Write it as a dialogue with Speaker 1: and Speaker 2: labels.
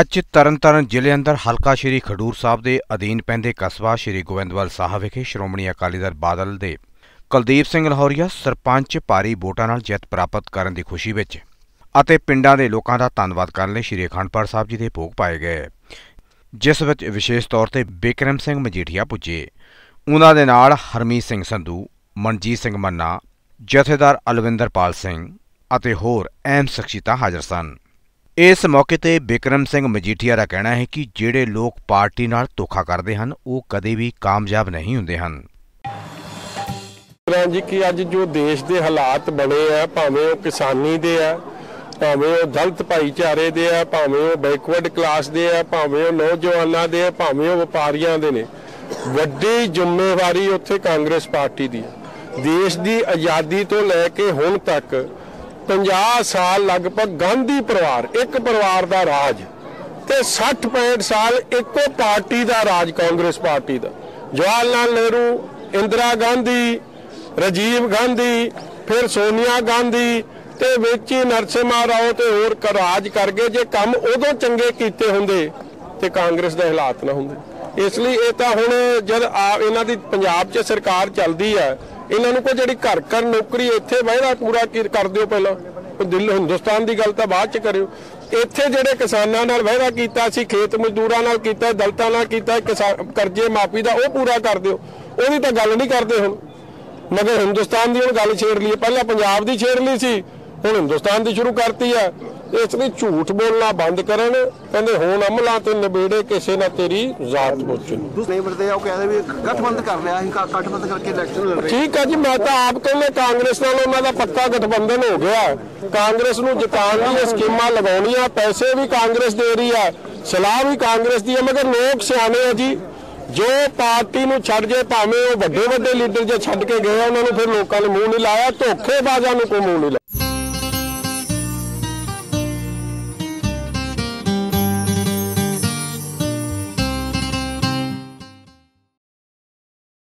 Speaker 1: ਅੱਜ ਤਰਨਤਾਰਨ ਜ਼ਿਲ੍ਹੇ ਅੰਦਰ ਹਲਕਾ ਸ਼੍ਰੀ ਖਡੂਰ ਸਾਹਿਬ ਦੇ ਅਧੀਨ ਪੈਂਦੇ ਕਸਬਾ ਸ਼੍ਰੀ ਗੋਬਿੰਦਵਾਲ ਸਾਹਿਬ ਵਿਖੇ ਸ਼੍ਰੋਮਣੀ ਅਕਾਲੀ ਦਲ ਬਾਦਲ ਦੇ ਕੁਲਦੀਪ ਸਿੰਘ ਲਾਹੌਰੀਆ ਸਰਪੰਚ ਭਾਰੀ ਵੋਟਾਂ ਨਾਲ ਜਿੱਤ ਪ੍ਰਾਪਤ ਕਰਨ ਦੀ ਖੁਸ਼ੀ ਵਿੱਚ ਅਤੇ ਪਿੰਡਾਂ ਦੇ ਲੋਕਾਂ ਦਾ ਧੰਨਵਾਦ ਕਰਨ ਲਈ ਸ਼੍ਰੀ ਅਖੰਡ ਪਾਠ ਸਾਹਿਬ ਜੀ ਦੇ ਭੋਗ ਪਾਏ ਗਏ। ਜਿਸ ਵਿੱਚ ਵਿਸ਼ੇਸ਼ ਤੌਰ ਤੇ ਬਿਕਰਮ ਸਿੰਘ ਮਜੀਠੀਆ ਪੁੱਜੇ। ਉਹਨਾਂ ਦੇ ਨਾਲ ਹਰਮੀਤ ਸਿੰਘ ਸੰਧੂ, ਮਨਜੀਤ ਸਿੰਘ ਮੰਨਾ, ਜਥੇਦਾਰ ਅਲਵਿੰਦਰਪਾਲ ਸਿੰਘ ਅਤੇ ਹੋਰ ਅਹਿਮ ਸ਼ਖਸੀਅਤਾਂ ਹਾਜ਼ਰ ਸਨ। ਇਸ ਮੌਕੇ ਤੇ ਬਿਕਰਮ ਸਿੰਘ ਮਜੀਠੀਆ ਦਾ ਕਹਿਣਾ ਹੈ ਕਿ ਜਿਹੜੇ ਲੋਕ ਪਾਰਟੀ ਨਾਲ ਧੋਖਾ ਕਰਦੇ ਹਨ, ਉਹ ਕਦੇ ਵੀ ਕਾਮਯਾਬ ਨਹੀਂ ਹੁੰਦੇ ਹਨ।
Speaker 2: ਜੀ, ਕਿ ਅੱਜ ਜੋ ਦੇਸ਼ ਦੇ ਹਾਲਾਤ ਬਣੇ ਆ, ਭਾਵੇਂ ਉਹ ਕਿਸਾਨੀ ਦੇ ਆ, ਭਾਵੇਂ ਉਹ ਦਲਤ ਭਾਈਚਾਰੇ ਦੇ ਆ, ਭਾਵੇਂ ਉਹ ਬੈਕਵਰਡ ਕਲਾਸ ਦੇ ਆ, ਭਾਵੇਂ ਉਹ ਨੌਜਵਾਨਾਂ ਦੇ ਆ, ਭਾਵੇਂ ਉਹ ਵਪਾਰੀਆਂ ਦੇ ਨੇ, ਵੱਡੀ ਜ਼ਿੰਮੇਵਾਰੀ ਉੱਥੇ ਕਾਂਗਰਸ ਪਾਰਟੀ ਦੀ ਹੈ ਦੇਸ਼ ਦੀ ਆਜ਼ਾਦੀ ਤੋਂ ਲੈ ਕੇ ਹੁਣ ਤੱਕ 50 ਸਾਲ ਲਗਭਗ ਗਾਂਧੀ ਪਰਿਵਾਰ, ਇੱਕ ਪਰਿਵਾਰ ਦਾ ਰਾਜ ਤੇ 60 65 ਸਾਲ ਇੱਕੋ ਪਾਰਟੀ ਦਾ ਰਾਜ ਕਾਂਗਰਸ ਪਾਰਟੀ ਦਾ। ਜਵਾਹਰ ਲਾਲ ਨਹਿਰੂ, ਇੰਦਰਾ ਗਾਂਧੀ, ਰਾਜੀਵ ਗਾਂਧੀ, ਫਿਰ ਸੋਨੀਆ ਗਾਂਧੀ ਤੇ ਵਿੱਚ ਹੀ ਨਰਸਿਮਾ ਰਾਓ ਤੇ ਹੋਰ ਰਾਜ ਕਰ ਗਏ। ਜੇ ਕੰਮ ਉਦੋਂ ਚੰਗੇ ਕੀਤੇ ਹੁੰਦੇ ਤੇ ਕਾਂਗਰਸ ਦੇ ਹਾਲਾਤ ਨਾ ਹੁੰਦੇ। ਇਸ ਲਈ ਇਹ ਤਾਂ ਹੁਣ ਜਦ ਆ, ਇਹਨਾਂ ਦੀ ਪੰਜਾਬ 'ਚ ਸਰਕਾਰ ਚੱਲਦੀ ਹੈ ਇਹਨਾਂ ਨੂੰ ਕੋਈ ਜਿਹੜੀ ਘਰ ਘਰ ਨੌਕਰੀ ਇੱਥੇ ਵਾਅਦਾ ਪੂਰਾ ਕਰ ਦਿਓ ਪਹਿਲਾਂ। ਉਹ ਦਿੱਲੀ ਹਿੰਦੁਸਤਾਨ ਦੀ ਗੱਲ ਤਾਂ ਬਾਅਦ 'ਚ ਕਰਿਓ। ਇੱਥੇ ਜਿਹੜੇ ਕਿਸਾਨਾਂ ਨਾਲ ਵਾਅਦਾ ਕੀਤਾ ਸੀ, ਖੇਤ ਮਜ਼ਦੂਰਾਂ ਨਾਲ ਕੀਤਾ, ਦਲਤਾਂ ਨਾਲ ਕੀਤਾ, ਕਿਸਾ- ਕਰਜ਼ੇ ਮਾਫੀ ਦਾ, ਉਹ ਪੂਰਾ ਕਰ ਦਿਓ। ਉਹਦੀ ਤਾਂ ਗੱਲ ਨਹੀਂ ਕਰਦੇ ਹੁਣ। ਮਗਰ ਹਿੰਦੁਸਤਾਨ ਦੀ ਹੁਣ ਗੱਲ ਛੇੜ ਲਈ ਪਹਿਲਾਂ ਪੰਜਾਬ ਦੀ ਛੇੜ ਲਈ ਸੀ। ਹੁਣ ਹਿੰਦੁਸਤਾਨ ਦੀ ਸ਼ੁਰੂ ਕਰਤੀ ਹੈ ਇਸ ਲਈ ਝੂਠ ਬੋਲਣਾ ਬੰਦ ਕਰਨ ਕਹਿੰਦੇ ਹੁਣ ਅਮਲਾਂ ਤੇ ਨਿਬੇੜੇ ਕਿਸੇ ਨਾ ਤੇਰੀ ਜ਼ਾਤ ਪੁੱਛਣ।
Speaker 3: ਦੂਸਰੇ ਬੰਦੇ ਆ ਉਹ ਕਹਿੰਦੇ ਵੀ ਗਠਬੰਧ ਕਰ ਲਿਆ ਅਸੀਂ ਕ- ਗਠਬੰਧ ਕਰਕੇ ਇਲੈਕਸ਼ਨ ਲੜ ਰਹੇ
Speaker 2: ਠੀਕ ਹੈ ਜੀ ਮੈਂ ਤਾਂ ਆਪ ਕਹਿੰਦਾ ਕਾਂਗਰਸ ਨਾਲ ਉਹਨਾਂ ਦਾ ਪੱਕਾ ਗਠਬੰਧਨ ਹੋ ਗਿਆ। ਕਾਂਗਰਸ ਨੂੰ ਜਿਤਾਉਣ ਲਈ ਸਕੀਮਾਂ ਲਗਾਉਣੀਆਂ ਪੈਸੇ ਵੀ ਕਾਂਗਰਸ ਦੇ ਰਹੀ ਹੈ ਸਲਾਹ ਵੀ ਕਾਂਗਰਸ ਦੀ ਹੈ ਮਗਰ ਲੋਕ ਸਿਆਣੇ ਆ ਜੀ। ਜੋ ਪਾਰਟੀ ਨੂੰ ਛੱਡ ਜੇ ਭਾਵੇਂ ਉਹ ਵੱਡੇ ਵੱਡੇ ਲੀਡਰ ਜੇ ਛੱਡ ਕੇ ਗਏ ਆ, ਉਹਨਾਂ ਨੂੰ ਫਿਰ ਲੋਕਾਂ ਨੇ ਮੂੰਹ ਨਹੀਂ ਲਾਇਆ ਧੋਖੇਬਾਜ਼ਾਂ ਨੂੰ ਕੋਈ ਮੂੰਹ ਨਹੀਂ